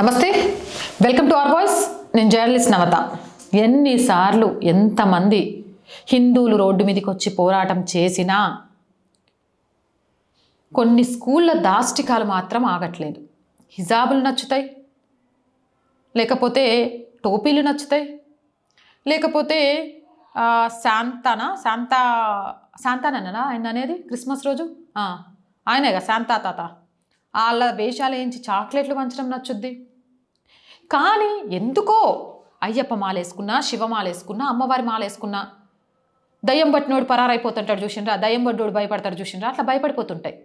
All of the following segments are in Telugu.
నమస్తే. వెల్కమ్ టు అవర్ వాయిస్ నేను జర్నలిస్ట్ నవత. ఎన్నిసార్లు ఎంతమంది హిందువులు రోడ్డు మీదకి వచ్చి పోరాటం చేసినా కొన్ని స్కూళ్ళ దాష్టికాలు మాత్రం ఆగట్లేదు. హిజాబులు నచ్చుతాయి. లేకపోతే టోపీలు నచ్చుతాయి. లేకపోతే ఆ, శాంతానా? శాంతా శాంతానన్నా ఆయన అనేది క్రిస్మస్ రోజు? ఆయనే ఆయనేగా శాంతా తాత. వాళ్ళ వేషాలు వేయించి చాక్లెట్లు పంచడం నచ్చుద్ది. కానీ ఎందుకో అయ్యప్ప మాల వేసుకున్నా శివమాల వేసుకున్నా అమ్మవారి మాల వేసుకున్నా దయ్యం పట్టినోడు పరారైపోతుంటాడు చూసిండ్రా దయ్యం పడ్డోడు భయపడతాడు చూసిండ్రా అట్లా భయపడిపోతుంటాయి.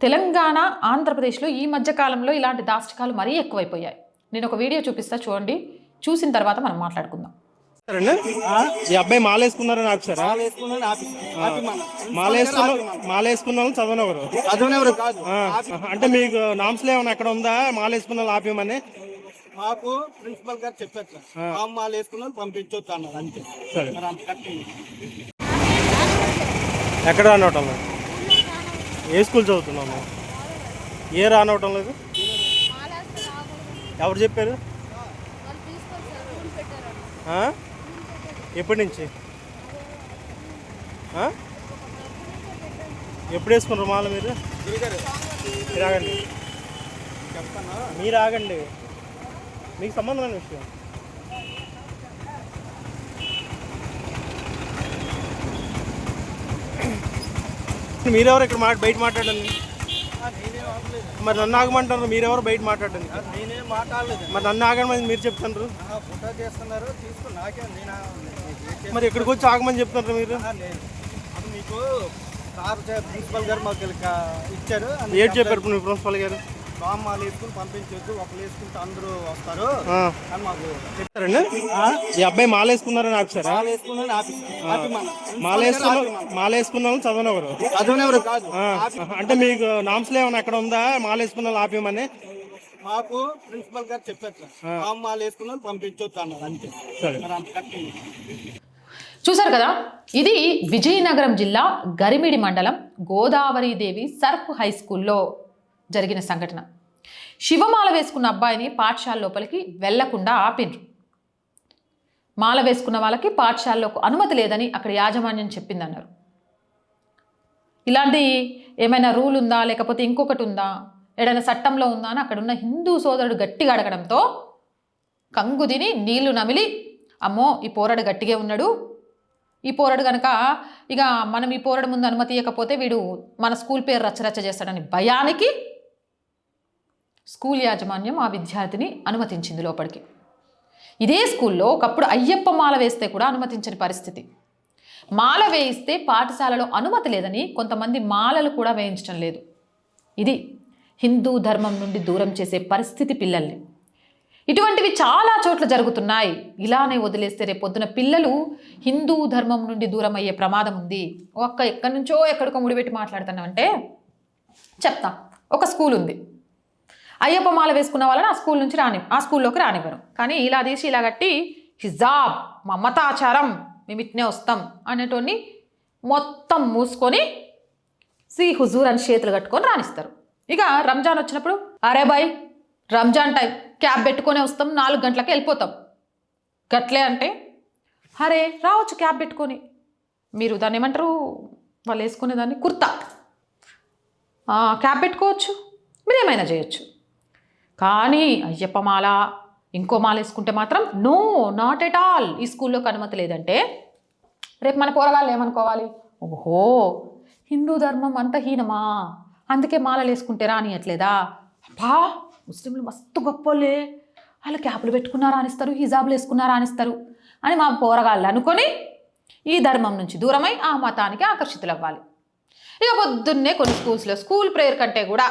తెలంగాణ ఆంధ్రప్రదేశ్లో ఈ మధ్య కాలంలో ఇలాంటి దాష్టికాలు మరీ ఎక్కువైపోయాయి. నేను ఒక వీడియో చూపిస్తా చూడండి. చూసిన తర్వాత మనం మాట్లాడుకుందాం. సరేనా? ఈ అబ్బాయి మాల వేసుకున్నారని ఆపిసారా? వేసుకున్నాను ఆపి ఆపి మన మాల వేసుకున్న మాల వేసుకున్న వాళ్ళు చదవనెవరు అంటే మీకు నామ్స్లో ఏమైనా అక్కడ ఉందా? మాల వేసుకున్న వాళ్ళు ఆపేయమని? మాకు ప్రిన్సిపల్ గారు చెప్పారు సార్. అమ్మాలు వేసుకున్నాను పంపించొచ్చు అన్నారు అంతే. సరే. మరి అంత కట్టింది ఎక్కడ లేదు ఏ స్కూల్ చదువుతున్నాము ఏ రానవటం లేదు ఎవరు చెప్పారు? ఆ? ఎప్పటి నుంచి? ఆ? ఎప్పుడు వేసుకున్నారు మాల మీరు? మీరు ఆగండి. మీరు ఆగండి. మీకు సంబంధమైన విషయం. మీరెవరు ఇక్కడ మాట బయట మాట్లాడండి. మరి నన్ను ఆగమంటారు మీరెవరు బయట మాట్లాడండి. నేనేం మాట్లాడలేదు. మరి నన్ను ఆగమని మీరు చెప్తున్నారు. ఫోటో చేస్తున్నారు తీసుకుని నాకే నేను? మరి ఇక్కడికి వచ్చి ఆగమని చెప్తున్నారు మీరు? అది మీకు సార్ ప్రిన్సిపల్ గారు మాకు ఇచ్చారు. ఏం చెప్పారు ప్రిన్సిపల్ గారు? వేసుకుని వేసుకుంటే అందరూ వస్తారు. ఆ. అని మాకు చెప్తారండి. ఈ అబ్బాయి మాల వేసుకున్నారని ఆపిసారా మాల మాల వేసుకున్న మాల వేసుకున్న వాళ్ళు చదవనెవరు చదువునెవరు కాదు. అంటే మీకు నామ్స్లో ఏమైనా అక్కడ ఉందా? మాల వేసుకున్న వాళ్ళు ఆపేయమని మాకు ప్రిన్సిపల్ గారు చెప్పారు సార్. అమ్మాలు వేసుకున్నాను పంపించొచ్చు అన్నారు. అంతే. చూశారు కదా? ఇది విజయనగరం జిల్లా గరిమిడి మండలం గోదావరీదేవి సర్ఫ్ హై స్కూల్లో. జరిగిన సంఘటన. శివమాల వేసుకున్న అబ్బాయిని పాఠశాల లోపలికి వెళ్ళకుండా ఆపిండ్రు. మాల వేసుకున్న వాళ్ళకి పాఠశాలలోకి అనుమతి లేదని అక్కడ యాజమాన్యం చెప్పిందన్నారు. ఇలాంటి ఏమైనా రూల్ ఉందా? లేకపోతే ఇంకొకటి ఉందా? ఏదైనా చట్టంలో ఉందా? అని అక్కడ ఉన్న హిందూ సోదరుడు గట్టిగా అడగడంతో కంగు తిని నీళ్ళు నమిలి అమ్మో ఈ పోరాడు గట్టిగా ఉన్నాడు. ఈ పోరాడు కనుక ఇక మనం ఈ పోరాడు ముందు అనుమతి ఇవ్వకపోతే వీడు మన స్కూల్ పేరు రచ్చరచ్చ చేస్తాడని భయానికి స్కూల్ యాజమాన్యం ఆ విద్యార్థిని అనుమతించింది లోపలికి. ఇదే స్కూల్లో ఒకప్పుడు అయ్యప్ప మాల వేస్తే కూడా అనుమతించని పరిస్థితి. మాల వేయిస్తే పాఠశాలలో అనుమతి లేదని కొంతమంది మాలలు కూడా వేయించడం లేదు. ఇది హిందూ ధర్మం నుండి దూరం చేసే పరిస్థితి పిల్లల్ని. ఇటువంటివి చాలా చోట్ల జరుగుతున్నాయి. ఇలానే వదిలేస్తే రేపొద్దున పిల్లలు హిందూ ధర్మం నుండి దూరం అయ్యే ప్రమాదం ఉంది. ఒక్క ఎక్కడి నుంచో ఎక్కడికో ముడిపెట్టి మాట్లాడుతున్నామంటే చెప్తా. ఒక స్కూల్ ఉంది. అయ్యప్ప మాల వేసుకున్న వాళ్ళని ఆ స్కూల్ నుంచి రాని ఆ స్కూల్లోకి రానివ్వరు. కానీ ఇలా తీసి ఇలా కట్టి హిజాబ్ మమతాచారం మేము ఇట్నే వస్తాం అనేటోని మొత్తం మూసుకొని శ్రీ హుజూర్ అని చేతులు కట్టుకొని రాణిస్తారు ఇక రంజాన్ వచ్చినప్పుడు అరే బాయ్ రంజాన్ టైం క్యాబ్ పెట్టుకొని వస్తాం నాలుగు గంటలకు వెళ్ళిపోతాం. గట్లే అంటే అరే రావచ్చు క్యాబ్ పెట్టుకొని. మీరు దాన్ని ఏమంటారు? వాళ్ళు వేసుకునే దాన్ని కుర్తా క్యాబ్ పెట్టుకోవచ్చు మీరు ఏమైనా చేయొచ్చు. కానీ అయ్యప్ప మాల ఇంకో మాల వేసుకుంటే మాత్రం నో నాట్ ఎట్ ఆల్ ఈ స్కూల్లోకి అనుమతి లేదంటే రేపు మన పోరగాళ్ళు ఏమనుకోవాలి? ఓహో హిందూ ధర్మం అంత హీనమా? అందుకే మాలలు వేసుకుంటే రానియట్లేదా? అబ్బా ముస్లింలు మస్తు గొప్పలే వాళ్ళు క్యాపులు పెట్టుకున్నారా అనిస్తారు హిజాబులు వేసుకున్నారా అనిస్తారు అని మా పోరగాళ్ళు అనుకొని ఈ ధర్మం నుంచి దూరమై ఆ మతానికి ఆకర్షితులు అవ్వాలి ఇక పొద్దున్నే కొన్ని స్కూల్స్లో స్కూల్ ప్రేయర్ కంటే కూడా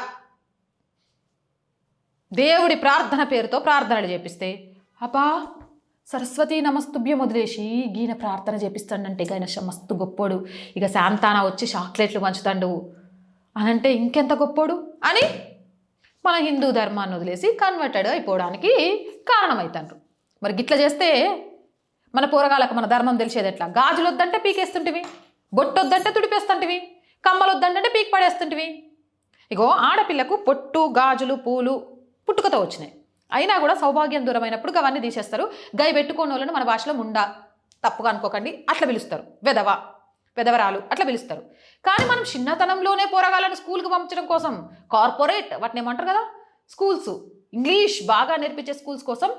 దేవుడి ప్రార్థన పేరుతో ప్రార్థనలు చేపిస్తే అబ్బా సరస్వతి నమస్తుభ్యం వదిలేసి ఈయన ప్రార్థన చేపిస్తాడంటే గైన మస్తు గొప్పోడు. ఇక శాంతాన వచ్చి చాక్లెట్లు పంచుతాడు. అనంటే ఇంకెంత గొప్పోడు? అని మన హిందూ ధర్మాన్ని వదిలేసి కన్వర్టెడ్ అయిపోవడానికి కారణమవుతాడు మరి గిట్ల చేస్తే మన పోరగాళ్ళకు మన ధర్మం తెలిసేది ఎట్లా? గాజులు వద్దంటే పీకేస్తుంటివి బొట్టు వద్దంటే తుడిపేస్తుంటివి కమ్మలు వద్దంటే పీక్ పడేస్తుంటివి. ఇగో ఆడపిల్లకు పొట్టు గాజులు పూలు పుట్టుకతో వచ్చినాయి. అయినా కూడా సౌభాగ్యం దూరమైనప్పుడు అవన్నీ తీసేస్తారు. గై పెట్టుకోని వాళ్ళని మన భాషలో ముండా. తప్పుగా అనుకోకండి. అట్లా పిలుస్తారు. వెదవ వెదవరాలు అట్లా పిలుస్తారు. కానీ మనం చిన్నతనంలోనే పోరగాళ్ళని స్కూల్కి పంపించడం కోసం కార్పొరేట్ వాటిని ఏమంటారు కదా? స్కూల్స్. ఇంగ్లీష్ బాగా నేర్పించే స్కూల్స్ కోసం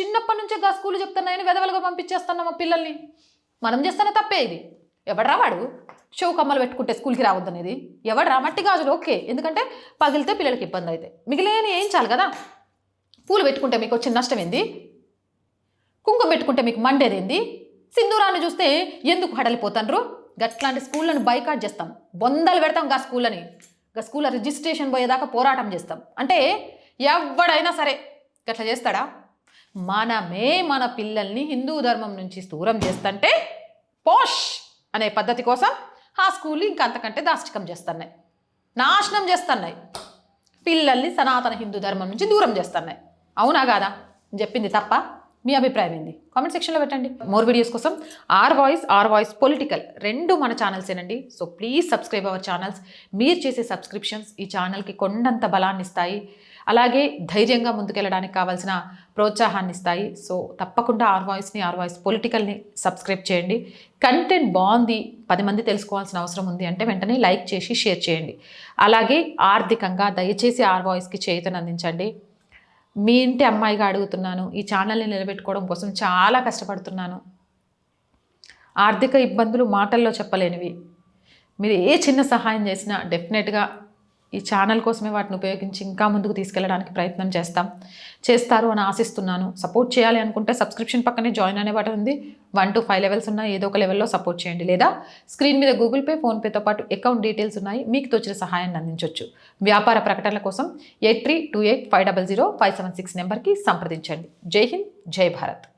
చిన్నప్పటి నుంచే గా స్కూల్ చెప్తున్నాయని వెదవలుగా పంపించేస్తున్నాం మా పిల్లల్ని. మనం చేస్తానే తప్పే ఇది. ఎవడరా వాడు? చెవు కమ్మలు పెట్టుకుంటే స్కూల్కి రావద్దనేది? ఎవడరా? మట్టి గాజులు ఓకే. ఎందుకంటే పగిలితే పిల్లలకి ఇబ్బంది అయితే. మిగిలిన ఏం చాలు కదా? పూలు పెట్టుకుంటే మీకు వచ్చిన నష్టం ఏంది? కుంకుమ పెట్టుకుంటే మీకు మండేదేంది సింధూరాన్ని చూస్తే ఎందుకు హడలిపోతాండ్రు గట్లాంటి స్కూళ్ళను బైకాట్ చేస్తాం. బొందలు పెడతాం గా స్కూళ్ళని. గా స్కూల్ రిజిస్ట్రేషన్ పోయేదాకా పోరాటం చేస్తాం. అంటే ఎవడైనా సరే గట్లా చేస్తాడా? మనమే మన పిల్లల్ని హిందూ ధర్మం నుంచి దూరం చేస్తుంటే పోష్! అనే పద్ధతి కోసం ఆ స్కూల్ ఇంకా అంతకంటే దాష్టికం చేస్తున్నాయి. నాశనం చేస్తున్నాయి. పిల్లల్ని సనాతన హిందూ ధర్మం నుంచి దూరం చేస్తున్నాయి. అవునా కాదా? చెప్పింది తప్ప మీ అభిప్రాయం ఏంది? కామెంట్ సెక్షన్లో పెట్టండి. మోర్ వీడియోస్ కోసం R voice R voice political రెండు మన ఛానల్సేనండి so please subscribe our channels. మీరు చేసే సబ్స్క్రిప్షన్స్ ఈ ఛానల్కి కొండంత బలాన్ని ఇస్తాయి అలాగే ధైర్యంగా ముందుకెళ్ళడానికి కావాల్సిన ప్రోత్సాహాన్ని ఇస్తాయి సో తప్పకుండా ఆర్ వాయిస్ని ఆర్ వాయిస్ పొలిటికల్ని సబ్స్క్రైబ్ చేయండి. కంటెంట్ బాగుంది పది మంది తెలుసుకోవాల్సిన అవసరం ఉంది అంటే వెంటనే లైక్ చేసి షేర్ చేయండి. అలాగే ఆర్థికంగా దయచేసి ఆర్ వాయిస్కి చేయుతను అందించండి. మీ ఇంటి అమ్మాయిగా అడుగుతున్నాను ఈ ఛానల్ని నిలబెట్టుకోవడం కోసం చాలా కష్టపడుతున్నాను. ఆర్థిక ఇబ్బందులు మాటల్లో చెప్పలేనివి. మీరు ఏ చిన్న సహాయం చేసినా డెఫినెట్గా ఈ ఛానల్ కోసమే వాటిని ఉపయోగించి ఇంకా ముందుకు తీసుకెళ్ళడానికి ప్రయత్నం చేస్తాం. చేస్తారు అని ఆశిస్తున్నాను. సపోర్ట్ చేయాలి అనుకుంటే సబ్స్క్రిప్షన్ పక్కనే జాయిన్ అనే బటన్ ఉంది. వన్ టు ఫైవ్ లెవెల్స్ ఉన్న ఏదో ఒక లెవెల్లో సపోర్ట్ చేయండి. లేదా స్క్రీన్ మీద గూగుల్ పే ఫోన్పేతో పాటు అకౌంట్ డీటెయిల్స్ ఉన్నాయి. మీకు తోచిన సహాయాన్ని అందించవచ్చు వ్యాపార ప్రకటనల కోసం eight three two eight five double zero five seven six నెంబర్కి సంప్రదించండి. జై హింద్ జై భారత్.